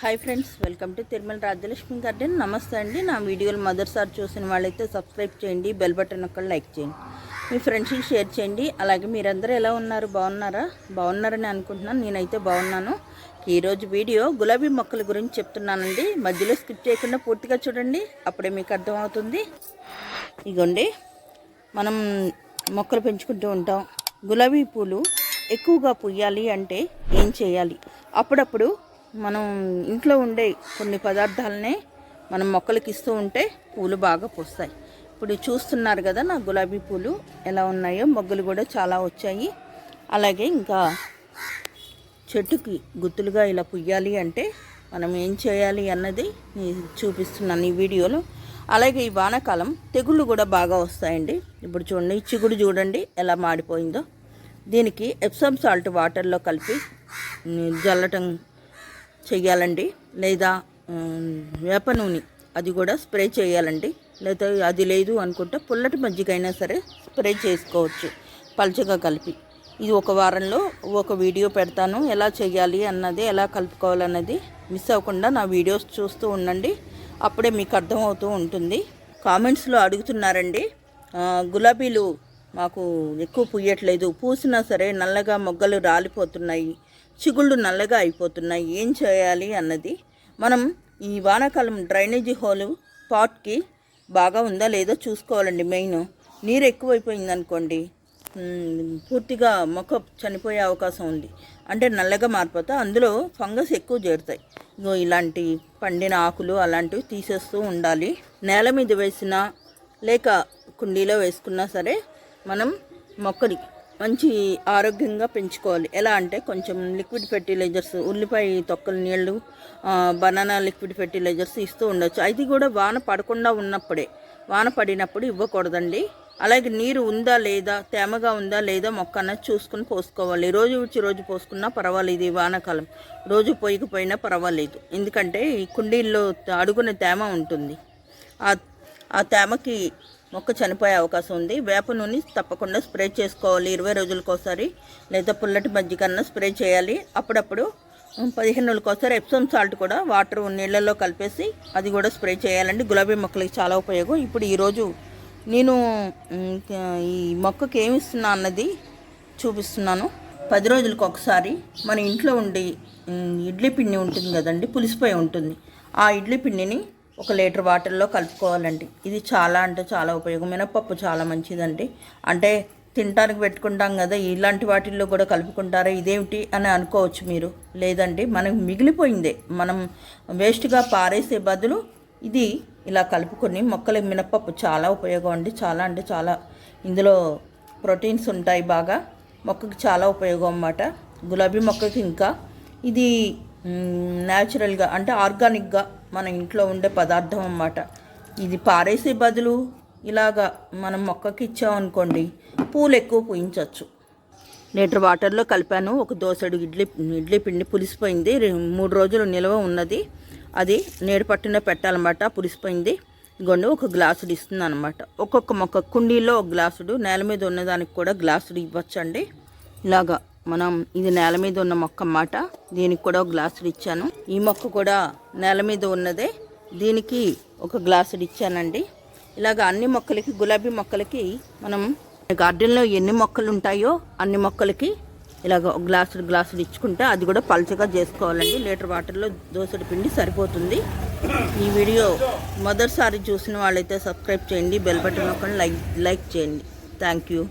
Hi friends welcome to Tirumala Rajyalakshmi garden నమస్తే అండి. నా వీడియోలు మొదటిసారి చూసిన వాళ్ళైతే సబ్స్క్రైబ్ చేయండి బెల్ బటన్ ఒక్కడ లైక్ చేయండి. మీ ఫ్రెండ్స్కి షేర్ చేయండి. అలాగే మీరందరూ ఎలా ఉన్నారు? బాగున్నారా? బాగున్నారని అనుకుంటున్నాను. నేనైతే బాగున్నాను. ఈరోజు వీడియో గులాబీ మొక్కల గురించి చెప్తున్నానండి. మధ్యలో స్కిప్ చేయకుండా పూర్తిగా చూడండి. అప్పుడే మీకు అర్థమవుతుంది. ఇగోండి. మనం మొక్కలు పెంచుకుంటూ ఉంటాం. గులాబీ పూలు ఎక్కువగా పుయ్యాలి అంటే ఏం చేయాలి? అప్పుడప్పుడు మనం ఇంట్లో ఉండే కొన్ని పదార్థాలనే మనం మొక్కలకి ఇస్తూ ఉంటే పూలు బాగా పూస్తాయి. ఇప్పుడు చూస్తున్నారు కదా నా గులాబీ పూలు ఎలా ఉన్నాయో మొగ్గలు కూడా చాలా వచ్చాయి. అలాగే ఇంకా చెట్టుకి గుత్తులుగా ఇలా పుయ్యాలి అంటే మనం ఏం చేయాలి అన్నది నేను చూపిస్తున్నాను ఈ వీడియోలో. అలాగే ఈ వానాకాలం తెగుళ్ళు కూడా బాగా వస్తాయండి. ఇప్పుడు చూడండి చిగుడు చూడండి ఎలా మాడిపోయిందో. దీనికి ఎప్సమ్ సాల్ట్ వాటర్లో కలిపి జల్లటం చేయాలండి. లేదా వేప నూనె అది కూడా స్ప్రే చేయాలండి. లేదా అది లేదు అనుకుంటే పుల్లటి మజ్జిగైనా సరే స్ప్రే చేసుకోవచ్చు. పల్చగా కలిపి. ఇది ఒక వారంలో ఒక వీడియో పెడతాను. ఎలా చేయాలి అన్నది ఎలా కలుపుకోవాలన్నది మిస్ అవ్వకుండా నా వీడియోస్ చూస్తూ ఉండండి. అప్పుడే మీకు అర్థమవుతూ ఉంటుంది. కామెంట్స్లో అడుగుతున్నారండి. గులాబీలు మాకు ఎక్కువ పూయట్లేదు పూసినా సరే నల్లగా మొగ్గలు రాలిపోతున్నాయి. చిగుళ్ళు నల్లగా అయిపోతున్నాయి. ఏం చేయాలి అన్నది మనం ఈ వానాకాలం డ్రైనేజీ హోలు పాట్కి బాగా ఉందా లేదో చూసుకోవాలండి మెయిన్. నీరు ఎక్కువైపోయింది అనుకోండి పూర్తిగా మొక్క చనిపోయే అవకాశం ఉంది. అంటే నల్లగా మారిపోతే అందులో ఫంగస్ ఎక్కువ చేరుతాయి. ఇగో ఇలాంటి పండిన ఆకులు అలాంటివి తీసేస్తూ ఉండాలి. నేల మీద వేసినా లేక కుండీలో వేసుకున్నా సరే మనం మొక్కని మంచి ఆరోగ్యంగా పెంచుకోవాలి. ఎలా అంటే కొంచెం లిక్విడ్ ఫెర్టిలైజర్స్ ఉల్లిపాయ తొక్కల నీళ్ళు బనానా లిక్విడ్ ఫెర్టిలైజర్స్ ఇస్తూ ఉండొచ్చు. అది కూడా వాన పడకుండా ఉన్నప్పుడే వాన పడినప్పుడు ఇవ్వకూడదండి. అలాగే నీరు ఉందా లేదా తేమగా ఉందా లేదా మొక్క అన్నది చూసుకుని పోసుకోవాలి. రోజు వచ్చి రోజు పోసుకున్నా పర్వాలేదు ఈ వానాకాలం. రోజు పోయకపోయినా పర్వాలేదు. ఎందుకంటే ఈ కుండీల్లో అడుగున తేమ ఉంటుంది. ఆ ఆ తేమకి మొక్క చనిపోయే అవకాశం ఉంది. వేప నూనె తప్పకుండా స్ప్రే చేసుకోవాలి. ఇరవై రోజులకోసారి లేదా పుల్లటి మజ్జిగన్న స్ప్రే చేయాలి. అప్పుడప్పుడు పదిహేను రోజులకోసారి ఎప్సమ్ సాల్ట్ కూడా వాటర్ నీళ్ళల్లో కలిపేసి అది కూడా స్ప్రే చేయాలండి. గులాబీ మొక్కలకి చాలా ఉపయోగం. ఇప్పుడు ఈరోజు నేను ఈ మొక్కకి ఏమి ఇస్తున్నా అన్నది చూపిస్తున్నాను. పది రోజులకు ఒకసారి మన ఇంట్లో ఉండే ఇడ్లీ పిండి ఉంటుంది కదండి పులిసిపోయి ఉంటుంది. ఆ ఇడ్లీ పిండిని ఒక లీటర్ వాటర్లో కలుపుకోవాలండి. ఇది చాలా అంటే చాలా ఉపయోగం. మినపప్పు చాలా మంచిదండి. అంటే తినడానికి పెట్టుకుంటాం కదా ఇలాంటి వాటిల్లో కూడా కలుపుకుంటారా ఇదేమిటి అని అనుకోవచ్చు మీరు. లేదండి మనకు మిగిలిపోయిందే. మనం వేస్ట్గా పారేసే బదులు ఇది ఇలా కలుపుకొని మొక్కలకి మినపప్పు చాలా ఉపయోగం అండి. చాలా అంటే చాలా ఇందులో ప్రోటీన్స్ ఉంటాయి బాగా. మొక్కకి చాలా ఉపయోగం అన్నమాట. గులాబీ మొక్కకి ఇంకా ఇది న్యాచురల్గా అంటే ఆర్గానిక్గా మన ఇంట్లో ఉండే పదార్థం అన్నమాట. ఇది పారేసే బదులు ఇలాగా మనం మొక్కకి ఇచ్చామనుకోండి పూలు ఎక్కువ పూయించవచ్చు లీటర్ వాటర్లో కలిపాను ఒక దోసెడు ఇడ్లీ ఇడ్లీ పిండి పులిసిపోయింది. మూడు రోజులు నిల్వ ఉన్నది. అది నేడు పట్టున పెట్టాలన్నమాట పులిసిపోయింది. ఇగోండి ఒక గ్లాసుడు ఇస్తుంది అనమాట ఒక్కొక్క మొక్క కుండీలో ఒక గ్లాసుడు నేల మీద ఉన్నదానికి కూడా గ్లాసుడు ఇవ్వచ్చండి. ఇలాగా మనం ఇది నేల మీద ఉన్న మొక్క అన్నమాట. దీనికి కూడా ఒక గ్లాసుడు ఇచ్చాను. ఈ మొక్క కూడా నేల మీద ఉన్నదే. దీనికి ఒక గ్లాసుడు ఇచ్చానండి. ఇలాగ అన్ని మొక్కలకి గులాబీ మొక్కలకి మనం గార్డెన్లో ఎన్ని మొక్కలు ఉంటాయో అన్ని మొక్కలకి ఇలాగ ఒక గ్లాసుడు గ్లాసుడు ఇచ్చుకుంటే అది కూడా పలుచగా చేసుకోవాలండి. లీటర్ వాటర్లో దోసడి పిండి సరిపోతుంది. ఈ వీడియో మొదటిసారి చూసిన వాళ్ళైతే సబ్స్క్రైబ్ చేయండి బెల్ బటన్ ఒక లైక్ లైక్ చేయండి. Thank you.